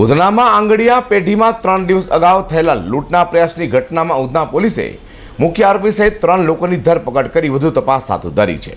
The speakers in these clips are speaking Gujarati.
ઉધનામાં આંગડિયા પેઢીમાં ત્રણ દિવસ અગાઉ થયેલા લૂંટના પ્રયાસની ઘટનામાં ઉધના પોલીસે મુખ્ય આરોપી સહિત ત્રણ લોકોની ધરપકડ કરી વધુ તપાસ હાથ ધરી છે.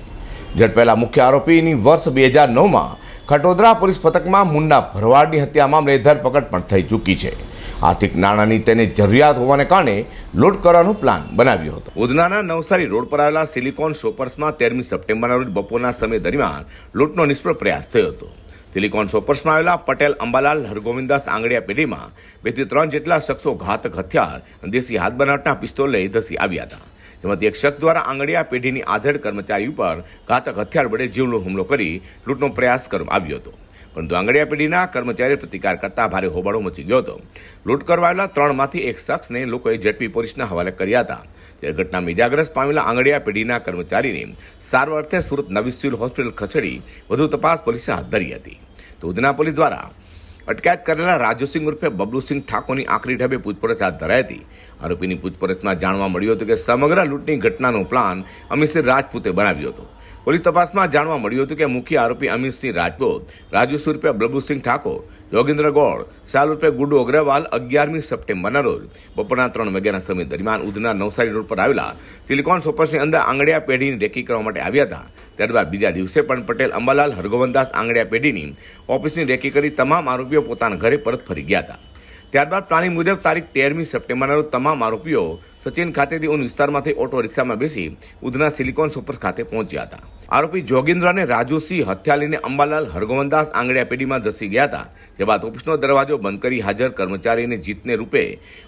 ઝડપેલા મુખ્ય આરોપીની વર્ષ બે હજાર નવમાં ખટોદરા પોલીસ પથકમાં મુન્ના ભરવાડની હત્યા મામલે ધરપકડ પણ થઈ ચૂકી છે. આર્થિક નાણાંની તેને જરૂરિયાત હોવાને કારણે લૂંટ કરવાનો પ્લાન બનાવ્યો હતો. ઉધનાના નવસારી રોડ પર આવેલા સિલિકોન શોપર્સમાં તેરમી સપ્ટેમ્બરના રોજ બપોરના સમય દરમિયાન લૂંટનો નિષ્ફળ પ્રયાસ થયો હતો. સિલિકોન સોપર્સમાં આવેલા પટેલ અંબાલાલ હરગોવિંદાસ આંગડિયા પેઢીમાં બેથી ત્રણ જેટલા શખ્સો ઘાતક હથિયાર દેશી હાથ બનાવટના પિસ્તોલ લઈ ધસી આવ્યા હતા. જેમાંથી એક શખ્સ દ્વારા આંગડિયા પેઢીની આધેડ કર્મચારી ઉપર ઘાતક હથિયાર વડે જીવલો હુમલો કરી લૂંટનો પ્રયાસ કરવામાં આવ્યો હતો. પરંતુ આંગડિયા પેઢીના કર્મચારીએ પ્રતિકાર કરતા ભારે હોબાળો મચી ગયો હતો. લૂંટ કરવાયેલા ત્રણમાંથી એક શખ્સને લોકોએ ઝડપી પોલીસના હવાલે કર્યા હતા. જ્યારે ઘટનામાં ઇજાગ્રસ્ત પામેલા આંગડિયા પેઢીના કર્મચારીને સારવાર અર્થે સુરત નવી સિવિલ હોસ્પિટલ ખસેડી વધુ તપાસ પોલીસે હાથ ધરી હતી. તો ઉધના પોલીસ દ્વારા અટકાયત કરેલા રાજુસિંહ ઉર્ફે બબલુસિંહ ઠાકોરની આખરી ઢબે પૂછપરછ હાથ ધરાઈ હતી. આરોપીની પૂછપરછમાં જાણવા મળ્યું હતું કે સમગ્ર લૂંટની ઘટનાનો પ્લાન અમિતસિંહ રાજપૂતે બનાવ્યો હતો. પોલીસ તપાસમાં જાણવા મળ્યું હતું કે મુખ્ય આરોપી અમિતસિંહ રાજપૂત રાજુ ઉર્ફે બબલુસિંહ ઠાકોર, યોગેન્દ્ર ગોળ, શાલ રૂપે ગુડુ અગ્રવાલ અગિયારમી સપ્ટેમ્બરના રોજ બપોરના ત્રણ વાગ્યાના સમય દરમિયાન ઉધના નવસારી રોડ પર આવેલા સિલિકોન સોપર્સની અંદર આંગડિયા પેઢીની રેકી કરવા માટે આવ્યા હતા. ત્યારબાદ બીજા દિવસે પણ પટેલ, અંબાલાલ હરગોવનદાસ આંગડિયા પેઢીની ઓફિસની રેકી કરી તમામ આરોપીઓ પોતાના ઘરે પરત ફરી ગયા હતા. ત્યારબાદ પ્લાનિંગ મુજબ તારીખ તેરમી સપ્ટેમ્બરના રોજ તમામ આરોપીઓ સચિન ખાતેથી ઉન વિસ્તારમાંથી ઓટો રિક્ષામાં બેસી ઉધના સિલિકોન સુપર ખાતે પહોંચ્યા હતા. આરોપી જોગેન્દ્ર અને રાજુસિંહ હથિયા લઈને અંબાલાલ હરગોવનદાસ આંગડિયા પેઢીમાં ધસી ગયા હતા, જે બાદ ઓફિસનો દરવાજો બંધ કરી હાજર કર્મચારીને જીતને રૂપે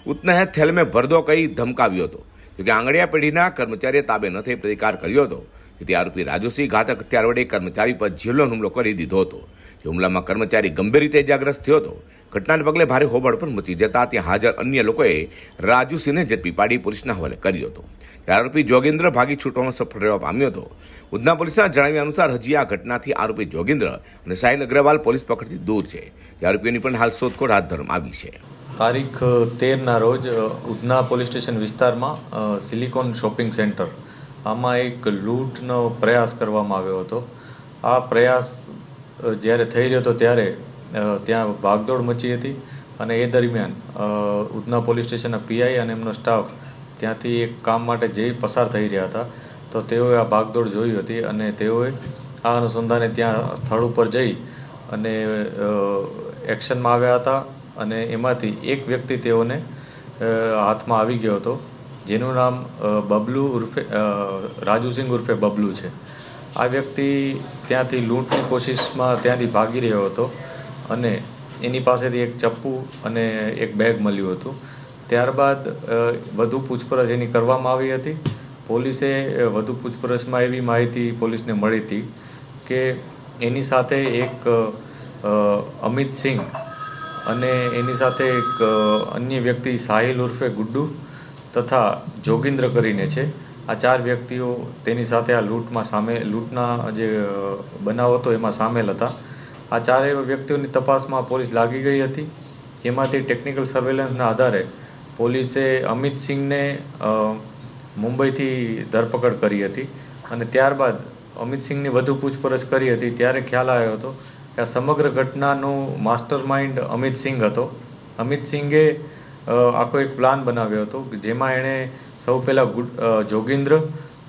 ઉતને થેલ મેં ભરદો કહી ધમકાવ્યો હતો. જોકે આંગડિયા પેઢીના કર્મચારીએ તાબે ન થઈ પ્રતિકાર કર્યો હતો. જેથી આરોપી રાજુસિંહ ઘાતક હથિયાર વડે કર્મચારી પર જીવલો હુમલો કરી દીધો હતો. હુમલામાં કર્મચારી ગંભીર રીતે ઇજાગ્રસ્ત થયો હતો. ઘટનાને પગલે ભારે હોબાળ પણ મચી જતા ત્યાં હાજર અન્ય લોકોએ રાજુસિંહને ઝડપી પાડી પોલીસના હવાલે કર્યો હતો. ત્યારે આરોપી જોગેન્દ્ર ભાગી છૂટવાનો સફળ રહેવા પામ્યો હતો. ઉધના પોલીસના જણાવ્યા અનુસાર હજી આ ઘટનાથી આરોપી જોગેન્દ્ર અને સાહિલ અગ્રવાલ પોલીસ પકડથી દૂર છે. આરોપીઓની પણ હાલ શોધખોળ હાથ ધરવામાં આવી છે. તારીખ તેરના રોજ ઉધના પોલીસ સ્ટેશન વિસ્તારમાં સિલિકોન શોપિંગ સેન્ટર. આમાં એક લૂંટનો પ્રયાસ કરવામાં આવ્યો હતો. આ પ્રયાસ જ્યારે થઈ રહ્યો હતો ત્યારે ત્યાં ભાગદોડ મચી હતી અને એ દરમિયાન ઉધના પોલીસ સ્ટેશનના પીઆઈ અને એમનો સ્ટાફ ત્યાંથી એક કામ માટે જઈ પસાર થઈ રહ્યા હતા, તો તેઓએ આ ભાગદોડ જોઈ હતી અને તેઓએ આ અનુસંધાને ત્યાં સ્થળ ઉપર જઈ અને એક્શનમાં આવ્યા હતા અને એમાંથી એક વ્યક્તિ તેઓને હાથમાં આવી ગયો હતો, જેનું નામ બબલુ ઉર્ફે રાજુસિંહ ઉર્ફે બબલુ છે. આ વ્યક્તિ ત્યાંથી લૂંટની કોશિશમાં ત્યાંથી ભાગી રહ્યો હતો અને એની પાસેથી એક ચપ્પુ અને એક બેગ મળ્યું હતું. ત્યારબાદ વધુ પૂછપરછ એની કરવામાં આવી હતી. પોલીસે વધુ પૂછપરછમાં એવી માહિતી પોલીસને મળી હતી કે એની સાથે એક અમિત સિંઘ અને એની સાથે એક અન્ય વ્યક્તિ સાહિલ ઉર્ફે ગુડ્ડુ તથા જોગિન્દ્ર કરીને છે. આ ચાર વ્યક્તિઓ તેની સાથે આ લૂંટમાં સામે, લૂંટના જે બનાવ હતો એમાં સામેલ હતા. આ ચારેય વ્યક્તિઓની તપાસમાં પોલીસ લાગી ગઈ હતી. જેમાંથી ટેકનિકલ સર્વેલન્સના આધારે પોલીસે અમિત સિંઘને મુંબઈથી ધરપકડ કરી હતી અને ત્યારબાદ અમિત સિંઘની વધુ પૂછપરછ કરી હતી. ત્યારે ખ્યાલ આવ્યો હતો કે આ સમગ્ર ઘટનાનું માસ્ટર માઇન્ડ અમિત સિંઘ હતો. અમિત સિંઘે આખો એક પ્લાન બનાવ્યો હતો જેમાં એણે સૌ પહેલાં અ,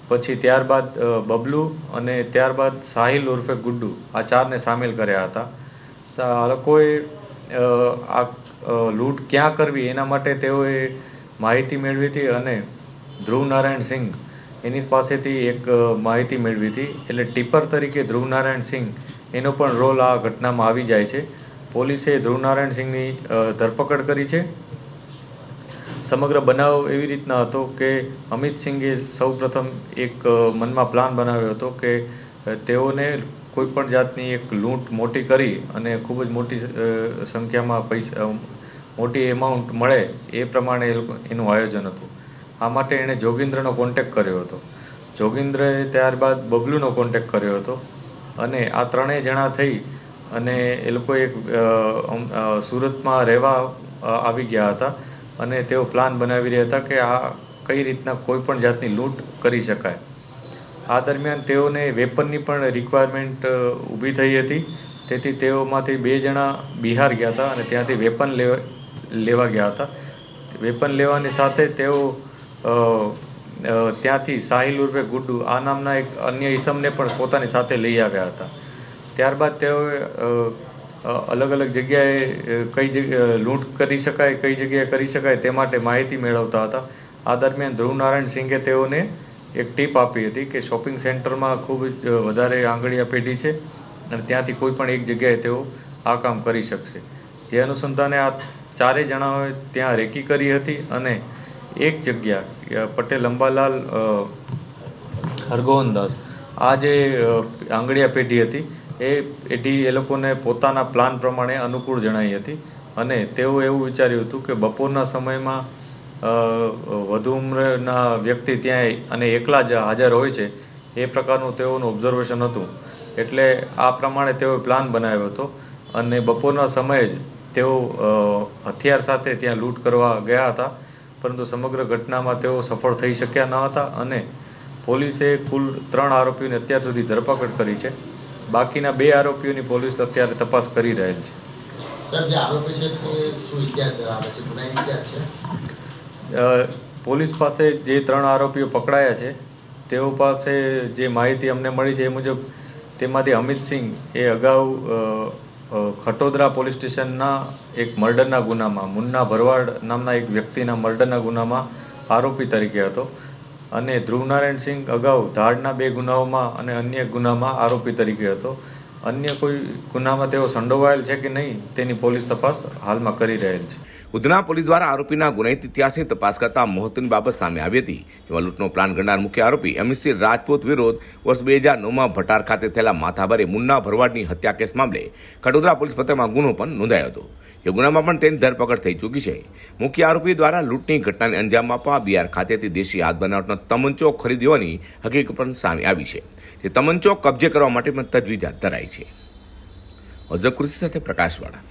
પછી ત્યારબાદ બબલુ અને ત્યારબાદ સાહિલ ઉર્ફે ગુડ્ડુ આ ચારને સામેલ કર્યા હતા. લોકોએ આ લૂંટ ક્યાં કરવી એના માટે તેઓએ માહિતી મેળવી હતી અને ધ્રુવ નારાયણ સિંઘ એની પાસેથી એક માહિતી મેળવી હતી. એટલે ટીપર તરીકે ધ્રુવ નારાયણ સિંઘ એનો પણ રોલ આ ઘટનામાં આવી જાય છે. પોલીસે ધ્રુવ નારાયણ સિંઘની ધરપકડ કરી છે. સમગ્ર બનાવ એવી રીતના હતો કે અમિત સિંઘે સૌપ્રથમ એક મનમાં પ્લાન બનાવ્યો હતો કે તેઓને કોઈ પણ જાતની એક લૂંટ મોટી કરી અને ખૂબ જ મોટી સંખ્યામાં પૈસા મોટી એમાઉન્ટ મળે એ પ્રમાણે એનું આયોજન હતું. આ માટે એણે જોગિન્દ્રનો કોન્ટેક કર્યો હતો. જોગિન્દ્રએ ત્યારબાદ બબલુનો કોન્ટેક કર્યો હતો અને આ ત્રણેય જણા થઈ અને એ લોકો એક સુરતમાં રહેવા આવી ગયા હતા. અને તેઓ પ્લાન બનાવી રહ્યા હતા કે આ કઈ રીતના કોઈ પણ જાતની લૂંટ કરી શકાય. આ દરમિયાન તેઓને વેપનની પણ રિક્વાયરમેન્ટ ઊભી થઈ હતી. તેથી તેઓમાંથી બે જણા બિહાર ગયા હતા અને ત્યાંથી વેપન લેવા ગયા હતા. વેપન લેવાની સાથે તેઓ ત્યાંથી સાહિલ ઉર્ફે ગુડ્ડુ આ નામના એક અન્ય ઈસમને પણ પોતાની સાથે લઈ આવ્યા હતા. ત્યારબાદ તેઓએ અલગ અલગ જગ્યાએ કઈ જગ્યાએ લૂંટ કરી શકાય, કઈ જગ્યાએ કરી શકાય તે માટે માહિતી મેળવતા હતા. આ દરમિયાન ધ્રુવનારાયણ સિંઘે તેઓને એક ટીપ આપી હતી કે શોપિંગ સેન્ટરમાં ખૂબ જ વધારે આંગળીયા પેઢી છે અને ત્યાંથી કોઈ પણ એક જગ્યાએ તેઓ આ કામ કરી શકશે. જે અનુસંધાને આ ચારેય જણાઓએ ત્યાં રેકી કરી હતી અને એક જગ્યા પટેલ અંબાલાલ હરગોહનદાસ આ જે આંગળીયા પેઢી હતી એ પેઢી એ લોકોને પોતાના પ્લાન પ્રમાણે અનુકૂળ જણાઈ હતી. અને તેઓ એવું વિચાર્યું હતું કે બપોરના સમયમાં વધુ ઉંમરના વ્યક્તિ ત્યાં અને એકલા જ હાજર હોય છે, એ પ્રકારનું તેઓનું ઓબ્ઝર્વેશન હતું. એટલે આ પ્રમાણે તેઓએ પ્લાન બનાવ્યો હતો. અને બપોરના સમયે જ તેઓ હથિયાર સાથે ત્યાં લૂંટ કરવા ગયા હતા. પરંતુ સમગ્ર ઘટનામાં તેઓ સફળ થઈ શક્યા ન હતા અને પોલીસે કુલ ત્રણ આરોપીઓની અત્યાર સુધી ધરપકડ કરી છે. બાકીના બે આરોપીઓની પોલીસ અત્યારે તપાસ કરી રહેલ છે. પોલીસ પાસે જે ત્રણ આરોપીઓ પકડાયા છે તેઓ પાસે જે માહિતી અમને મળી છે એ મુજબ તેમાંથી અમિતસિંહ એ અગાઉ ખટોદરા પોલીસ સ્ટેશનના એક મર્ડરના ગુનામાં મુન્ના ભરવાડ નામના એક વ્યક્તિના મર્ડરના ગુનામાં આરોપી તરીકે હતો. અને ધ્રુવનારાયણ સિંહ અગાઉ ધાડના બે ગુનાઓમાં અને અન્ય ગુનામાં આરોપી તરીકે હતો. અન્ય કોઈ ગુનામાં તેઓ સંડોવાયેલ છે કે નહીં તેની પોલીસ તપાસ હાલમાં કરી રહેલ છે. ઉધના પોલીસ દ્વારા આરોપીના ગુનાહિત ઇતિહાસની તપાસ કરતા મહત્વની બાબત સામે આવી હતી, જેમાં લૂંટનો પ્લાન ઘડનાર મુખ્ય આરોપી અમિતસિંહ રાજપૂત વિરોધ વર્ષ બે હજાર નવમાં ભટાર ખાતે થયેલા માથાભારે મુન્ના ભરવાડની હત્યા કેસ મામલે ખડોદરા પોલીસ મથકમાં ગુનો પણ નોંધાયો હતો. એ ગુનામાં પણ તેની ધરપકડ થઈ ચૂકી છે. મુખ્ય આરોપી દ્વારા લૂંટની ઘટનાને અંજામ આપવા બિહાર ખાતેથી દેશી હાથ બનાવટનો તમંચો ખરીદ્યોની હકીકત પણ સામે આવી છે. તે તમંચો કબજે કરવા માટે પણ તજવીજ હાથ ધરાઈ છે. અઝર કૃષિ સાથે પ્રકાશવાળા.